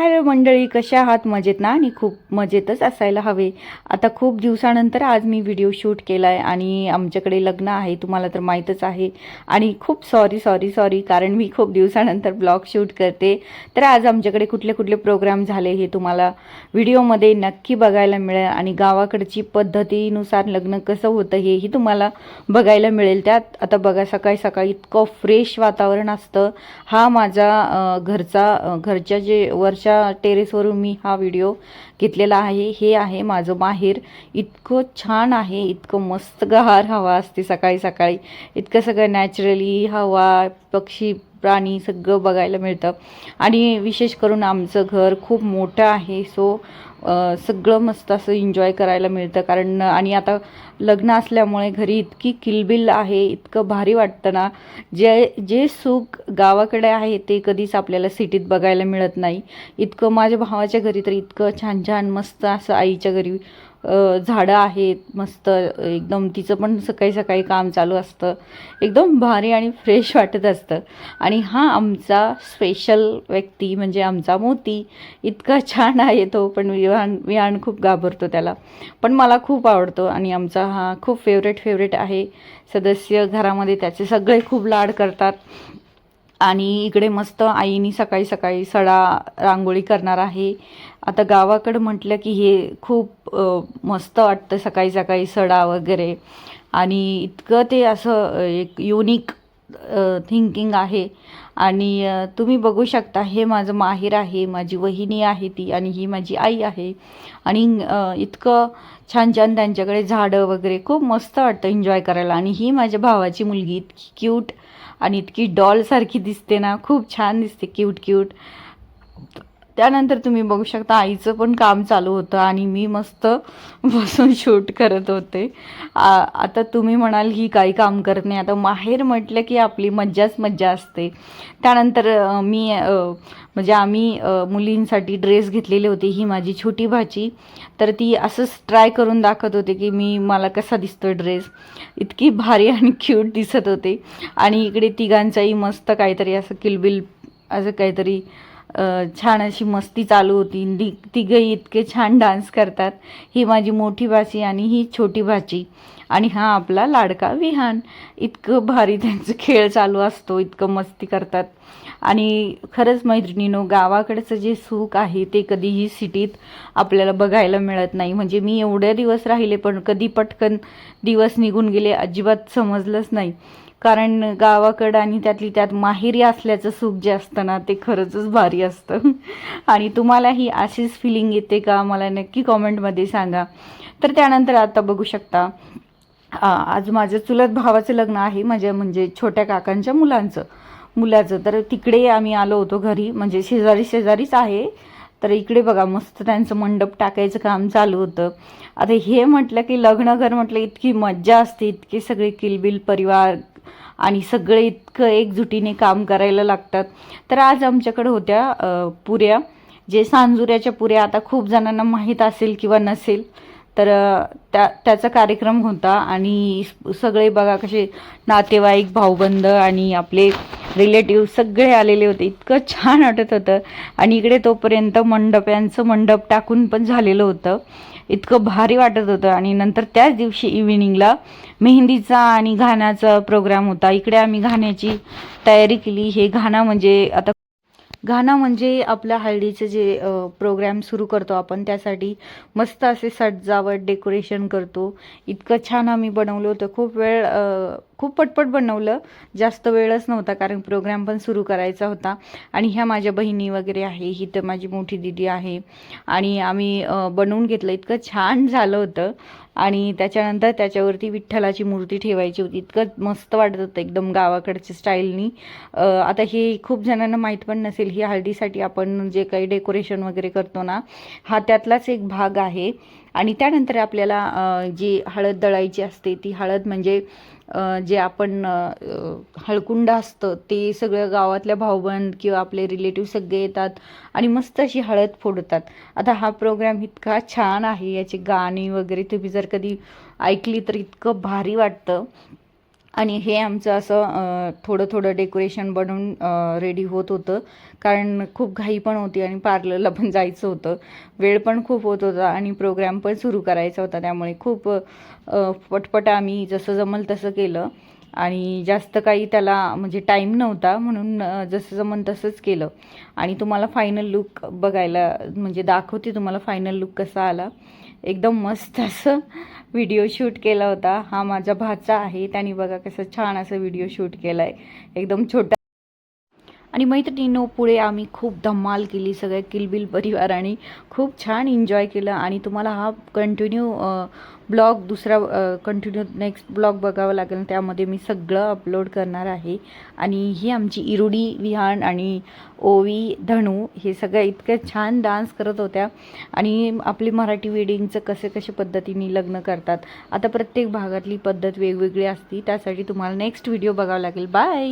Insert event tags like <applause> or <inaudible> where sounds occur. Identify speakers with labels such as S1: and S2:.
S1: Hello मंडळी कशा आहात? मजेत ना? आणि खूप मजेतच असायला हवे. आता खूप दिवसानंतर आज मी व्हिडिओ शूट केला आहे आणि आमच्याकडे लग्न आहे तुम्हाला तर माहीतच आहे. आणि खूप सॉरी सॉरी सॉरी कारण मी खूप दिवसानंतर ब्लॉग शूट करते. तर आज आमच्याकडे कुठले कुठले प्रोग्राम झाले हे तुम्हाला व्हिडिओमध्ये नक्की बघायला मिळेल. आणि गावाकडची पद्धतीनुसार लग्न कसं होतं हेही तुम्हाला बघायला मिळेल. त्यात आता बघा सकाळी सकाळी इतकं फ्रेश वातावरण असतं. हा माझा घरचा घरच्या जे वरच्या टेरेसवरून मी हा व्हिडिओ घेतलेला आहे. हे आहे माझं माहेर. इतकं छान आहे. इतकं मस्त गहार हवा असते सकाळी सकाळी. इतकं सगळं नॅचरली हवा पक्षी प्राणी सगळं बघायला मिळतं. आणि विशेष करून आमचं घर खूप मोठं आहे सो सगळं मस्त असं एन्जॉय करायला मिळतं. कारण आणि आता लग्न असल्यामुळे घरी इतकी किलबिल आहे इतकं भारी वाटतं ना. जे जे सुख गावाकडे आहे ते कधीच आपल्याला सिटीत बघायला मिळत नाही. इतकं माझ्या भावाच्या घरी तर इतकं छान छान मस्त असं आईच्या घरी झाडं आहेत मस्त एकदम तिचं पण सकाळी सकाळी काम चालू असतं. एकदम भारी आणि फ्रेश वाटत असतं. आणि हा आमचा स्पेशल व्यक्ती म्हणजे आमचा मोती इतका छान आहे तो पण विहान विहान खूप घाबरतो त्याला. पण मला खूप आवडतो आणि आमचा हा खूप फेवरेट फेवरेट आहे. सदस्य घरामध्ये त्याचे सगळे खूप लाड करतात. आणि इकडे मस्त आईनी सकाळी सकाळी सडा रांगोळी करणार आहे. आता गावाकडं म्हटलं की हे खूप मस्त वाटतं सकाळी सकाळी सडा वगैरे. आणि इतकं ते असं एक युनिक थिंकिंग आहे. आणि तुम्ही बघू शकता हे माझं माहेर आहे माझी वहिनी आहे ती आणि ही माझी आई आहे. आणि इतकं छान छान त्यांच्याकडे झाडं वगैरे खूप मस्त वाटतं एन्जॉय करायला. आणि ही माझ्या भावाची मुलगी इतकी क्यूट आणि इतकी डॉलसारखी दिसते ना खूप छान दिसते क्यूट क्यूट त्यानंतर तुम्ही बघू शकता आईचं पण काम चालू होतं आणि मी मस्त बसून शूट करत होते. आ- आता तुम्ही म्हणाल ही काही काम करत नाही. आता माहेर म्हटलं की आपली मज्जाच मज्जा असते. त्यानंतर मी म्हणजे आम्ही मुलींसाठी ड्रेस घेतलेले होते ही माझी छोटी भाची. तर ती असंच ट्राय करून दाखवत होते की मी मला कसा दिसतो ड्रेस. इतकी भारी आणि क्यूट दिसत होते. आणि इकडे तिघांचाही मस्त काहीतरी असं किलबिल असं काहीतरी छान अशी मस्ती चालू होती. ती तिघही इतके छान डान्स करतात. ही माझी मोठी भाची आणि ही छोटी भाची. आणि हा आपला लाडका विहान. इतकं भारी त्यांचं खेळ चालू असतो. इतकं मस्ती करतात. आणि खरंच मैत्रिणीनो गावाकडचं जे सुख आहे ते कधीही सिटीत आपल्याला बघायला मिळत नाही. म्हणजे मी एवढे दिवस राहिले पण कधी पटकन दिवस निघून गेले अजिबात समजलंच नाही. कारण गावाकडं आणि त्यातली त्यात माहेरी असल्याचं सुख जे असतं ना ते खरंच भारी असतं. <laughs> आणि तुम्हालाही अशीच फिलिंग येते का? मला नक्की कॉमेंटमध्ये सांगा. तर त्यानंतर आता बघू शकता आज माझं चुलत भावाचं लग्न आहे माझ्या म्हणजे छोट्या काकांच्या मुलांचं. मुलाचं. तर तिकडे आम्ही आलो होतो घरी म्हणजे शेजारी शेजारीच आहे. तर इकडे बघा मस्त त्यांचं मंडप टाकायचं काम चालू होतं. आता हे म्हटलं की लग्न घर म्हटलं इतकी मज्जा असते इतके सगळे किलबिल परिवार आणि सगळे इतकं एकजुटीने काम करायला लागतात. तर आज आमच्याकडे होत्या पुऱ्या. जे सांजुऱ्याच्या पुऱ्या आता खूप जणांना माहीत असेल किंवा नसेल तर त्या त्याचा कार्यक्रम होता आणि सगळे बघा कसे नातेवाईक भाऊबंद आणि आपले रिलेटिव्ह सगळे आलेले होते. इतकं छान वाटत होतं. आणि इकडे तोपर्यंत मंडप यांचं मंडप टाकून पण झालेलं होतं. इतकं भारी वाटत होतं. आणि नंतर त्याच दिवशी इव्हिनिंगला मेहंदीचा आणि घाण्याचा प्रोग्राम होता. इकडे आम्ही घाण्याची तयारी केली. हे घाणा म्हणजे आता घाणं म्हणजे आपल्या हळदीचे जे प्रोग्राम सुरू करतो आपण त्यासाठी मस्त असे सजावट डेकोरेशन करतो. इतकं छान आम्ही बनवलं होतं. खूप वेळ खूप पटपट बनवलं. जास्त वेळच नव्हता कारण प्रोग्राम पण सुरू करायचा होता. आणि ह्या माझ्या बहिणी वगैरे आहे ही तर माझी मोठी दिदी आहे. आणि आम्ही बनवून घेतलं इतकं छान झालं होतं. आणि त्याच्यानंतर त्याच्यावरती विठ्ठलाची मूर्ती ठेवायची होती. इतकं मस्त वाटत होतं एकदम गावाकडच्या स्टाईलनी आता हे खूप जणांना माहीत पण नसेल ही हळदीसाठी आपण जे काही डेकोरेशन वगैरे करतो ना हा त्यातलाच एक भाग आहे. आणि त्यानंतर आपल्याला जी हळद दळायची असते ती हळद म्हणजे जे आपण हळकुंड असतं ते सगळं गावातल्या भाऊबंद किंवा आपले रिलेटिव्ह सगळे येतात आणि मस्त अशी हळद फोडतात. आता हा प्रोग्राम इतका छान आहे याची गाणी वगैरे तुम्ही जर कधी ऐकली तर इतकं भारी वाटतं. आणि हे आमचं असं थोडं थोडं डेकोरेशन बनवून रेडी होत होतं. कारण खूप घाई पण होती आणि पार्लरला पण जायचं होतं. वेळ पण खूप होत होता आणि प्रोग्राम पण सुरू करायचा होता. त्यामुळे खूप पटपट आम्ही जसं जमल तसं केलं. आणि जास्त काही त्याला म्हणजे टाईम नव्हता म्हणून जसं जमन तसंच केलं. आणि तुम्हाला फायनल लुक बघायला म्हणजे दाखवते तुम्हाला फायनल लुक कसा आला. एकदम मस्त असं व्हिडिओ शूट केला होता. हा माझा भाचा आहे. त्याने बघा कसं छान असं व्हिडिओ शूट केला आहे एकदम छोटा आणि मैत्रिणींनो पुढे आम्ही खूप धमाल केली सगळ्या किलबिल परिवाराने खूप छान एन्जॉय केलं. आणि तुम्हाला हा कंटिन्यू ब्लॉग दुसरा कंटिन्यू नेक्स्ट ब्लॉग बघावा लागेल. त्यामध्ये मी सगळं अपलोड करणार आहे. आणि ही आमची इरुडी विहान आणि ओवी धणू हे सगळं इतकं छान डान्स करत होत्या. आणि आपली मराठी वेडिंगचं कसे कसे पद्धतीने लग्न करतात. आता प्रत्येक भागातली पद्धत वेगवेगळी असती. त्यासाठी तुम्हाला नेक्स्ट व्हिडिओ बघावा लागेल. बाय